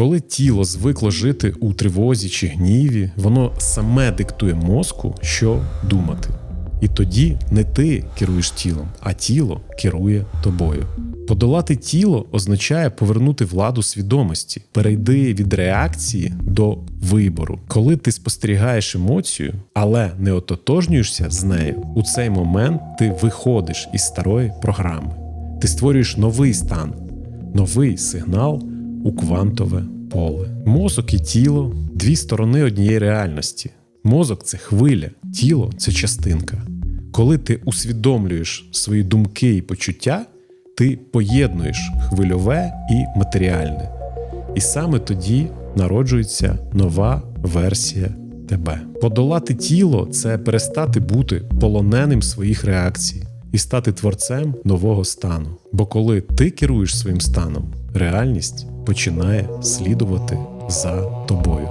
Коли тіло звикло жити у тривозі чи гніві, воно саме диктує мозку, що думати. І тоді не ти керуєш тілом, а тіло керує тобою. Подолати тіло означає повернути владу свідомості, перейди від реакції до вибору. Коли ти спостерігаєш емоцію, але не ототожнюєшся з нею, у цей момент ти виходиш із старої програми. Ти створюєш новий стан, новий сигнал у квантове поле. Мозок і тіло дві сторони однієї реальності. Мозок це хвиля, тіло це частинка. Коли ти усвідомлюєш свої думки і почуття, ти поєднуєш хвильове і матеріальне. І саме тоді народжується нова версія тебе. Подолати тіло це перестати бути полоненим своїх реакцій і стати творцем нового стану. Бо коли ти керуєш своїм станом, реальність починає слідувати за тобою.